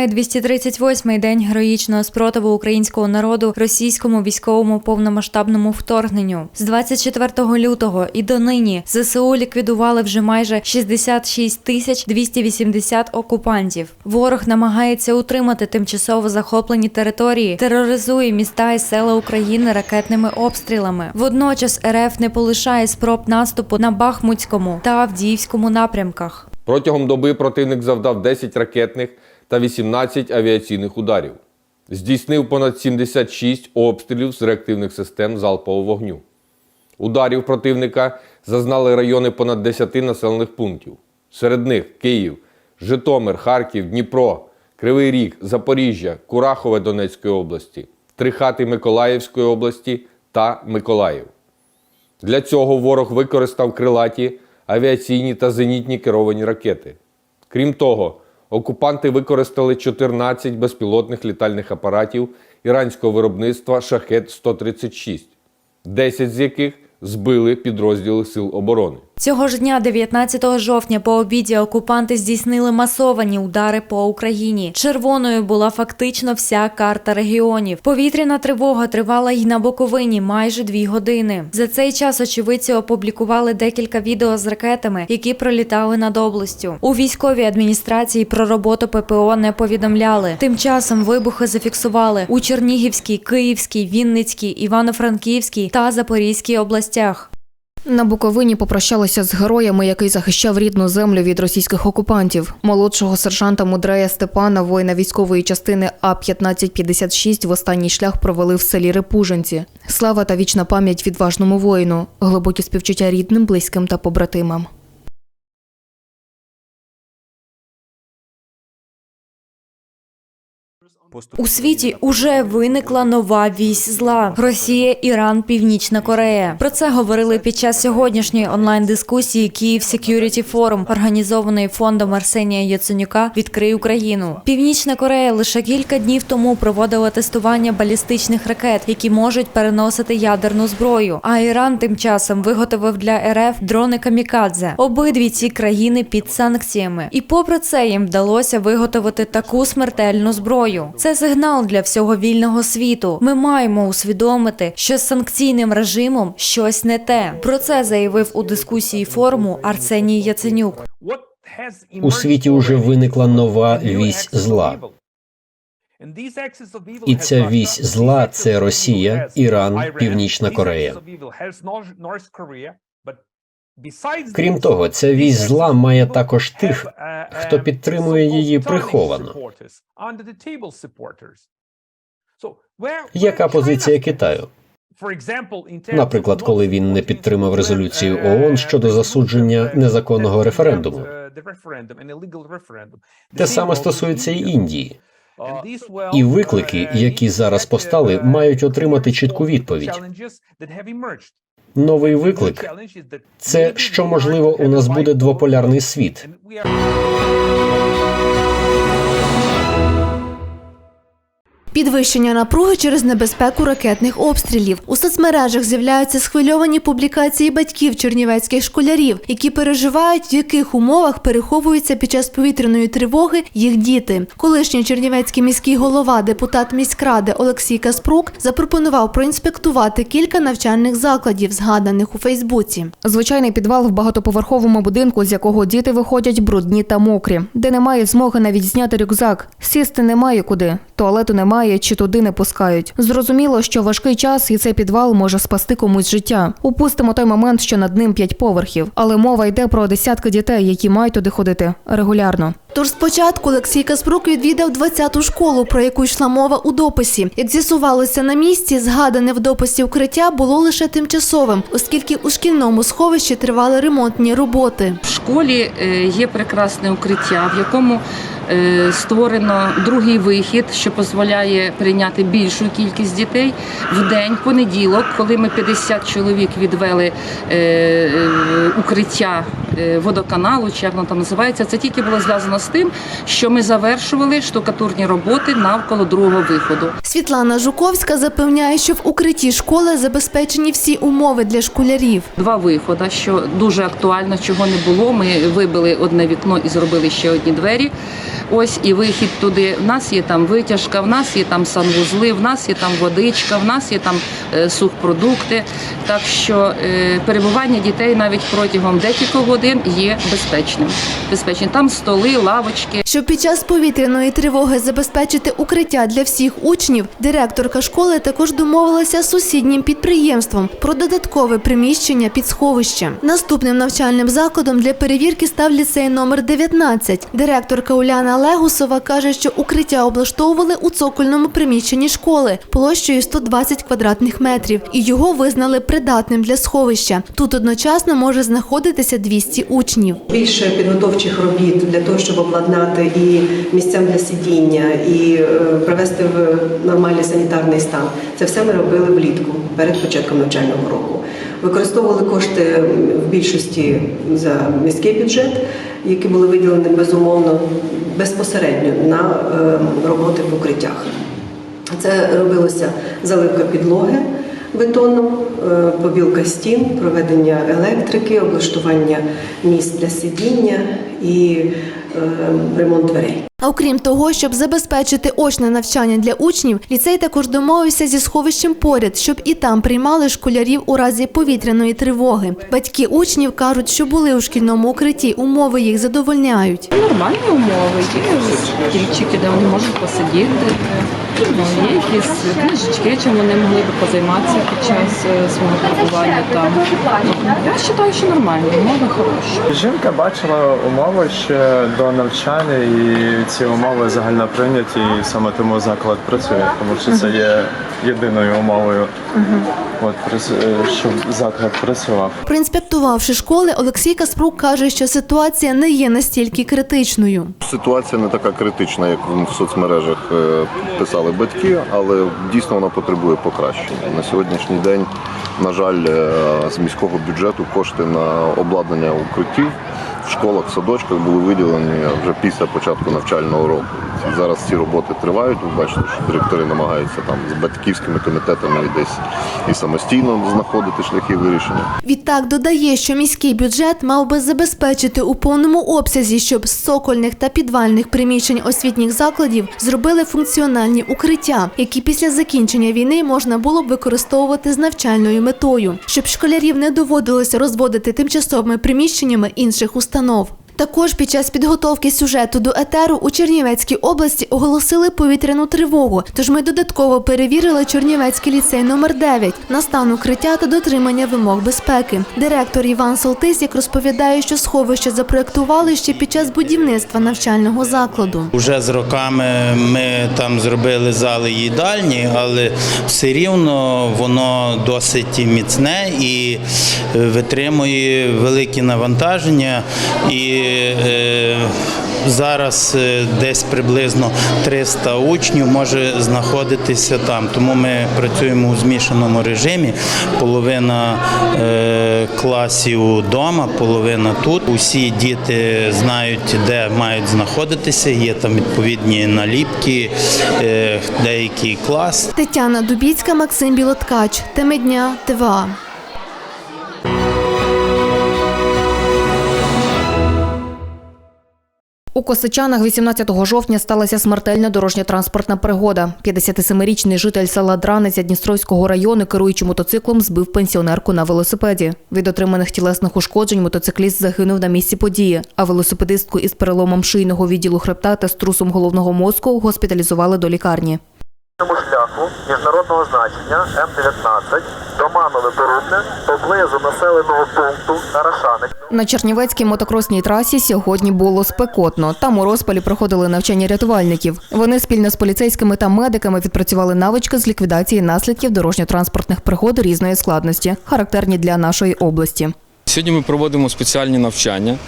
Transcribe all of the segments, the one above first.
Триває 238-й день героїчного спротиву українського народу російському військовому повномасштабному вторгненню. З 24 лютого і до нині ЗСУ ліквідували вже майже 66 тисяч 280 окупантів. Ворог намагається утримати тимчасово захоплені території, тероризує міста і села України ракетними обстрілами. Водночас РФ не полишає спроб наступу на Бахмутському та Авдіївському напрямках. Протягом доби противник завдав 10 ракетних та 18 авіаційних ударів. Здійснив понад 76 обстрілів з реактивних систем залпового вогню. Ударів противника зазнали райони понад 10 населених пунктів. Серед них Київ, Житомир, Харків, Дніпро, Кривий Ріг, Запоріжжя, Курахове Донецької області, Трихати Миколаївської області та Миколаїв. Для цього ворог використав крилаті, авіаційні та зенітні керовані ракети. Крім того, окупанти використали 14 безпілотних літальних апаратів іранського виробництва Шахет-136, 10 з яких збили підрозділи Сил оборони. Цього ж дня, 19 жовтня, по обіді окупанти здійснили масовані удари по Україні. Червоною була фактично вся карта регіонів. Повітряна тривога тривала й на Буковині майже дві години. За цей час очевидці опублікували декілька відео з ракетами, які пролітали над областю. У військовій адміністрації про роботу ППО не повідомляли. Тим часом вибухи зафіксували у Чернігівській, Київській, Вінницькій, Івано-Франківській та Запорізькій областях. На Буковині попрощалися з героями, який захищав рідну землю від російських окупантів. Молодшого сержанта Мудрея Степана, воїна військової частини А 1556 в останній шлях провели в селі Репужинці. Слава та вічна пам'ять відважному воїну, глибокі співчуття рідним, близьким та побратимам. У світі уже виникла нова вісь зла: Росія, Іран, Північна Корея. Про це говорили під час сьогоднішньої онлайн-дискусії Київ Security Forum, організованої фондом Арсенія Яценюка Відкрий Україну. Північна Корея лише кілька днів тому проводила тестування балістичних ракет, які можуть переносити ядерну зброю. А Іран тим часом виготовив для РФ дрони камікадзе. Обидві ці країни під санкціями. І попри це їм вдалося виготовити таку смертельну зброю. Це сигнал для всього вільного світу. Ми маємо усвідомити, що з санкційним режимом щось не те. Про це заявив у дискусії форуму Арсеній Яценюк. У світі уже виникла нова вісь зла. І ця вісь зла це Росія, Іран, Північна Корея. Крім того, ця вісь зла має також тих, хто підтримує її приховано. Яка позиція Китаю? Наприклад, коли він не підтримав резолюцію ООН щодо засудження незаконного референдуму. Те саме стосується і Індії. І виклики, які зараз постали, мають отримати чітку відповідь. Новий виклик це що можливо у нас буде двополярний світ. Підвищення напруги через небезпеку ракетних обстрілів. У соцмережах з'являються схвильовані публікації батьків чернівецьких школярів, які переживають, в яких умовах переховуються під час повітряної тривоги їх діти. Колишній чернівецький міський голова, депутат міськради Олексій Каспрук запропонував проінспектувати кілька навчальних закладів, згаданих у Фейсбуці. Звичайний підвал в багатоповерховому будинку, з якого діти виходять брудні та мокрі, де немає змоги навіть зняти рюкзак. Сісти немає куди, туалету немає чи туди не пускають. Зрозуміло, що важкий час і цей підвал може спасти комусь життя. Упустимо той момент, що над ним п'ять поверхів, але мова йде про десятки дітей, які мають туди ходити регулярно. Тож спочатку Олексій Каспрук відвідав 20-ту школу, про яку йшла мова у дописі. Як з'ясувалося на місці, згадане в дописі укриття було лише тимчасовим, оскільки у шкільному сховищі тривали ремонтні роботи. В школі е, є прекрасне укриття, в якому створено другий вихід, що дозволяє прийняти більшу кількість дітей в день, понеділок, коли ми 50 чоловік відвели е, е, укриття е, водоканалу, чи як воно там називається. Це тільки було зв'язано з тим, що ми завершували штукатурні роботи навколо другого виходу. Світлана Жуковська запевняє, що в укритті школи забезпечені всі умови для школярів. Два виходи, що дуже актуально, чого не було. Ми вибили одне вікно і зробили ще одні двері. Ось і вихід туди. В нас є там витяжка, в нас є там санвузли, в нас є там водичка, в нас є там е, сухпродукти. Так що е, перебування дітей навіть протягом декількох годин є безпечним. Безпечним. Там столи, лавочки. Щоб під час повітряної тривоги забезпечити укриття для всіх учнів, директорка школи також домовилася з сусіднім підприємством про додаткове приміщення під сховище. Наступним навчальним закладом для перевірки став ліцей номер 19. Директорка Уляна Легусова каже, що укриття облаштовували у цокольному приміщенні школи площею 120 квадратних метрів, і його визнали придатним для сховища. Тут одночасно може знаходитися 200 учнів. більше підготовчих робіт для того, щоб обладнати і місцям для сидіння, і е, привести в нормальний санітарний стан. Це все ми робили влітку перед початком навчального року. Використовували кошти в більшості за міський бюджет, які були виділені безумовно безпосередньо на е, роботи в укриттях. Це робилося заливка підлоги бетоном, е, побілка стін, проведення електрики, облаштування місць для сидіння і ремонт дверей. А окрім того, щоб забезпечити очне навчання для учнів, ліцей також домовився зі сховищем поряд, щоб і там приймали школярів у разі повітряної тривоги. Батьки учнів кажуть, що були у шкільному укритті, умови їх задовольняють. Нормальні умови, є стільчики, де вони можуть посидіти. Ну, є якісь книжечки, чим вони могли б позайматися під час е, свого перебування там. Я вважаю, що нормальні, умови хороші. Жінка бачила умови ще до навчання, і ці умови загально прийняті, і саме тому заклад працює, тому що це є єдиною умовою, от, прис- е, щоб заклад працював. Проінспектувавши школи, Олексій Каспрук каже, що ситуація не є настільки критичною. Ситуація не така критична, як в соцмережах е, батьки, але дійсно вона потребує покращення. На сьогоднішній день, на жаль, е, з міського бюджету кошти на обладнання укриттів в школах, садочках були виділені вже після початку навчального року. Зараз ці роботи тривають. Ви бачите, що директори намагаються там з батьківськими комітетами десь і самостійно знаходити шляхи вирішення. Відтак додає, що міський бюджет мав би забезпечити у повному обсязі, щоб з цокольних та підвальних приміщень освітніх закладів зробили функціональні укриття, які після закінчення війни можна було б використовувати з навчальною метою, щоб школярів не доводилося розводити тимчасовими приміщеннями інших установ. Також під час підготовки сюжету до етеру у Чернівецькій області оголосили повітряну тривогу. Тож ми додатково перевірили Чернівецький ліцей номер 9 на стан укриття та дотримання вимог безпеки. Директор Іван Солтисік розповідає, що сховище запроектували ще під час будівництва навчального закладу. Уже з роками ми там зробили зали їдальні, але все рівно воно досить міцне і е, витримує великі навантаження. І зараз е, десь приблизно 300 учнів може знаходитися там. Тому ми працюємо у змішаному режимі. Половина е, класів вдома, половина тут. Усі діти знають, де мають знаходитися. Є там відповідні наліпки, е, деякий клас. Тетяна Дубіцька, Максим Білоткач. Теми дня ТВА. У Косичанах 18 жовтня сталася смертельна дорожньо-транспортна пригода. 57-річний житель села Драниця Дністровського району, керуючи мотоциклом, збив пенсіонерку на велосипеді. Від отриманих тілесних ушкоджень мотоцикліст загинув на місці події, а велосипедистку із переломом шийного відділу хребта та струсом головного мозку госпіталізували до лікарні. Цьому шляху міжнародного значення М-19 Доманове Порубне поблизу населеного пункту Тарашаник. На Чернівецькій мотокросній трасі сьогодні було спекотно. Там у розпалі проходили навчання рятувальників. Вони спільно з поліцейськими та медиками відпрацювали навички з ліквідації наслідків дорожньо-транспортних пригод різної складності, характерні для нашої області. Сьогодні ми проводимо спеціальні навчання.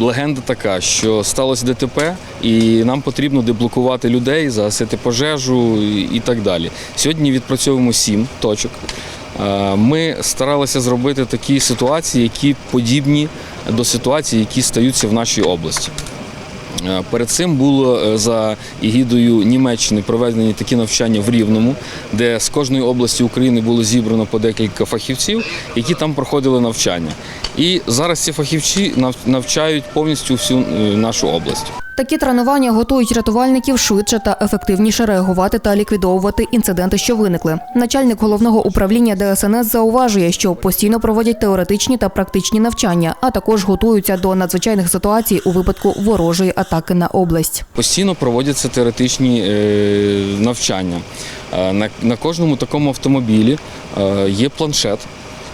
Легенда така, що сталося ДТП, і нам потрібно деблокувати людей, загасити пожежу і і так далі. Сьогодні відпрацьовуємо сім точок. е, ми старалися зробити такі ситуації, які подібні до ситуацій, які стаються в нашій області. Е, Перед цим було е, за егідою Німеччини проведені такі навчання в Рівному, де з кожної області України було зібрано по декілька фахівців, які там проходили навчання. І зараз ці фахівці навчають повністю всю е, нашу область. Такі тренування готують рятувальників швидше та ефективніше реагувати та ліквідовувати інциденти, що виникли. Начальник головного управління ДСНС зауважує, що постійно проводять теоретичні та практичні навчання, а також готуються до надзвичайних ситуацій у випадку ворожої атаки на область. Постійно проводяться теоретичні е, навчання. Е, На, кожному такому автомобілі е, є планшет,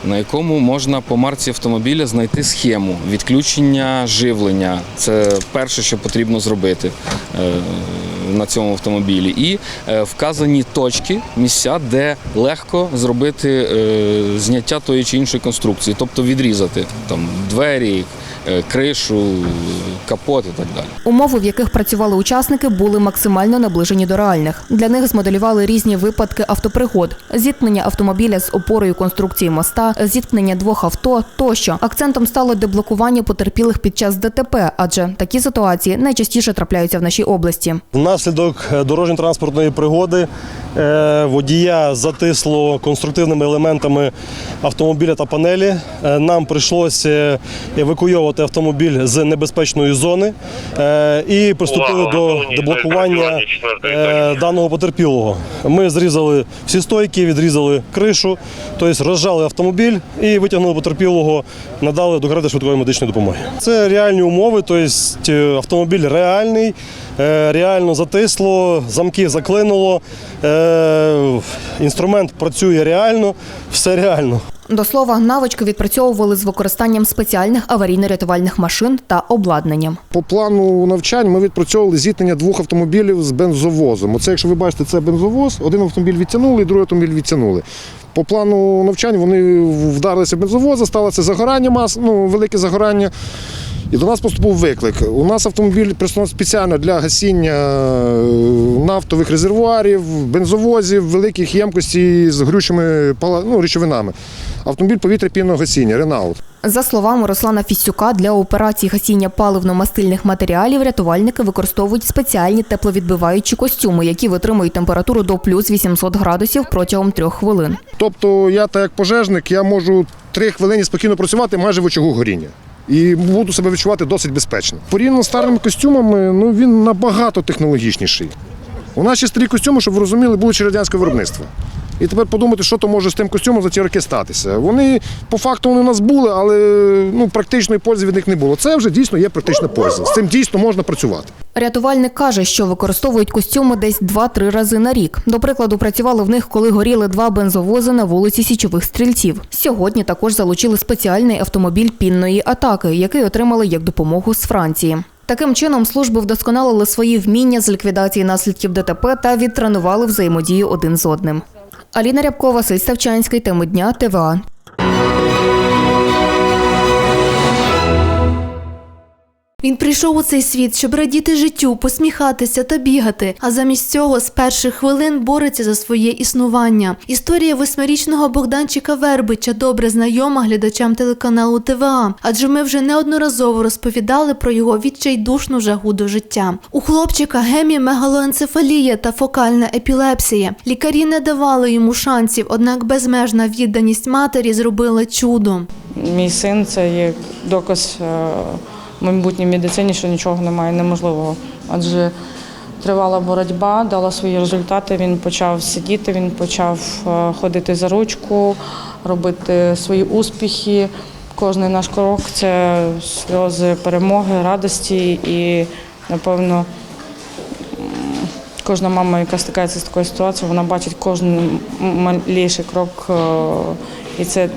на якому можна по марці автомобіля знайти схему відключення живлення. Це перше, що потрібно зробити е, на цьому автомобілі. І е, вказані точки, місця, де легко зробити е, зняття тої чи іншої конструкції, тобто відрізати там двері, кришу, капот і так далі. Умови, в яких працювали учасники, були максимально наближені до реальних. Для них змоделювали різні випадки автопригод: зіткнення автомобіля з опорою конструкції моста, зіткнення двох авто тощо. Акцентом стало деблокування потерпілих під час ДТП, адже такі ситуації найчастіше трапляються в нашій області. Внаслідок е, дорожньо-транспортної пригоди е, водія затисло конструктивними елементами автомобіля та панелі. Е, Нам прийшлося евакуйовувати автомобіль з небезпечної зони е, і приступили до деблокування е, даного потерпілого. Ми зрізали всі стойки, відрізали кришу, тобто розжали автомобіль і витягнули потерпілого, надали до карети швидкої медичної допомоги. Це реальні умови, тобто е, автомобіль реальний, реально затисло, замки заклинуло, інструмент працює реально, все реально. До слова, навички відпрацьовували з використанням спеціальних аварійно-рятувальних машин та обладнанням. По плану навчань ми відпрацьовували зіткнення двох автомобілів з бензовозом. Оце, якщо ви бачите, це бензовоз, один автомобіль відтягнули, і другий автомобіль відтягнули. По плану навчань вони вдарилися бензовоза, сталося загорання мас, ну, велике загорання. І до нас поступив виклик. У нас автомобіль прислав спеціально для гасіння е, нафтових резервуарів, бензовозів, великих ємкостей з горючими ну, речовинами. Автомобіль повітря-пінного гасіння, Ренаулт. За словами Руслана Фісюка, для операції гасіння паливно-мастильних матеріалів рятувальники використовують спеціальні тепловідбиваючі костюми, які витримують температуру до плюс 800 градусів протягом трьох хвилин. Тобто я, так як пожежник, я можу три хвилини спокійно працювати майже в очагу горіння. І буду себе відчувати досить безпечно. Порівняно з старими костюмами, ну він набагато технологічніший. У нас ще старі костюми, щоб ви розуміли, були ще радянське виробництво. І тепер подумати, що то може з тим костюмом за ці роки статися. Вони по факту вони у нас були, але ну, практичної пользи від них не було. Це вже дійсно є практична польза. З цим дійсно можна працювати. Рятувальник каже, що використовують костюми десь 2-3 рази на рік. До прикладу, працювали в них, коли горіли два бензовози на вулиці Січових стрільців. Сьогодні також залучили спеціальний автомобіль пінної атаки, який отримали як допомогу з Франції. Таким чином, служби вдосконалили свої вміння з ліквідації наслідків ДТП та відтренували взаємодію один з одним. Аліна Рябкова, Систавчанський Ставчанський, теми дня, ТВА. Він прийшов у цей світ, щоб радіти життю, посміхатися та бігати. А замість цього з перших хвилин бореться за своє існування. Історія восьмирічного Богданчика Вербича добре знайома глядачам телеканалу ТВА, адже ми вже неодноразово розповідали про його відчайдушну жагу до життя. У хлопчика гемі мегалоенцефалія та фокальна епілепсія. Лікарі не давали йому шансів, однак безмежна відданість матері зробила чудо. Мій син це є доказ е, майбутній медицині, що нічого немає неможливого. Адже тривала боротьба, дала свої результати. Він почав сидіти, він почав е, ходити за ручку, робити свої успіхи. Кожний наш крок це сльози перемоги, радості і, напевно, кожна мама, яка стикається з такою ситуацією, вона бачить кожен маліший крок, е, і це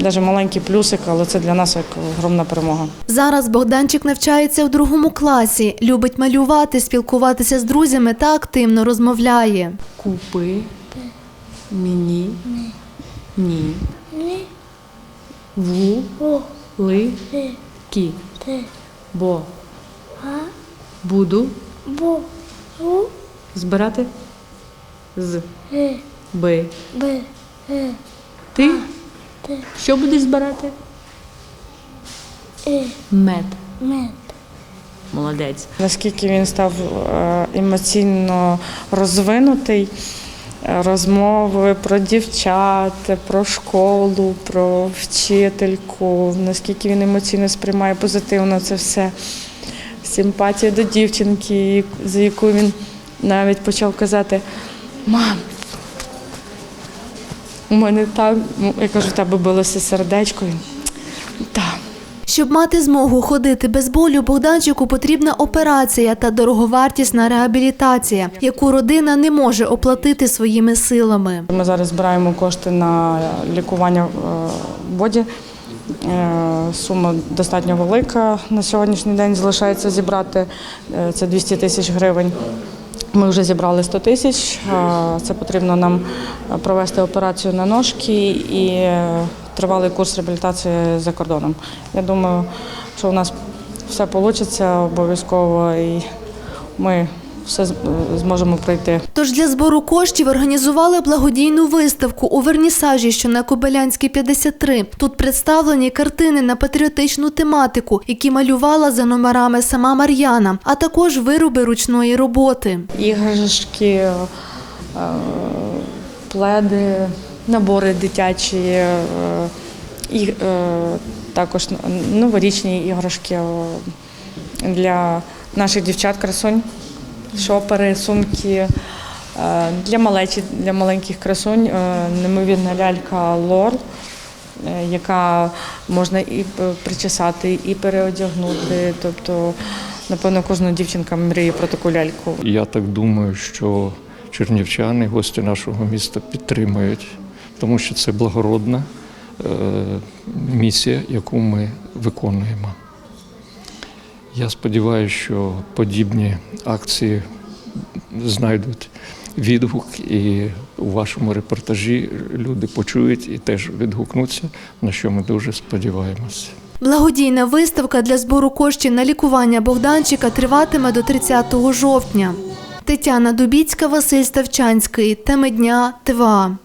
навіть маленький плюсик, але це для нас як огромна перемога. Зараз Богданчик навчається у другому класі, любить малювати, спілкуватися з друзями та активно розмовляє. Купи мені ні ву ки бо буду збирати з би Ти? Що будеш збирати? Мед. Мед. Молодець. Наскільки він став е, емоційно розвинутий, е, розмови про дівчат, про школу, про вчительку, наскільки він емоційно сприймає позитивно це все. Симпатія до дівчинки, за яку він навіть почав казати: Мам, у мене так, ну, я кажу, в тебе билося сердечко. Так. Щоб мати змогу ходити без болю, Богданчику потрібна операція та дороговартісна реабілітація, яку родина не може оплатити своїми силами. Ми зараз збираємо кошти на лікування е, боді. Е, Сума достатньо велика. На сьогоднішній день залишається зібрати е, це 200 тисяч гривень. Ми вже зібрали 100 тисяч. Е, Це потрібно нам провести операцію на ножки і е, тривалий курс реабілітації за кордоном. Я думаю, що у нас все вийде обов'язково і ми все зможемо пройти. Тож для збору коштів організували благодійну виставку у Вернісажі, що на Кобилянській 53. Тут представлені картини на патріотичну тематику, які малювала за номерами сама Мар'яна, а також вироби ручної роботи. іграшки, е, пледи, набори дитячі, е, і, е, також новорічні іграшки для наших дівчат красунь, шопери, сумки. е, Для малечі, для маленьких красунь е, неймовірна лялька лор, е, яка можна і причесати, і переодягнути. Тобто, напевно, кожна дівчинка мріє про таку ляльку. Я так думаю, що чернівчани, гості нашого міста підтримують, тому що це благородна місія, яку ми виконуємо. Я сподіваюся, що подібні акції знайдуть відгук, і у вашому репортажі люди почують і теж відгукнуться, на що ми дуже сподіваємося. Благодійна виставка для збору коштів на лікування Богданчика триватиме до 30 жовтня. Тетяна Дубіцька, Василь Ставчанський. Теми дня ТВА.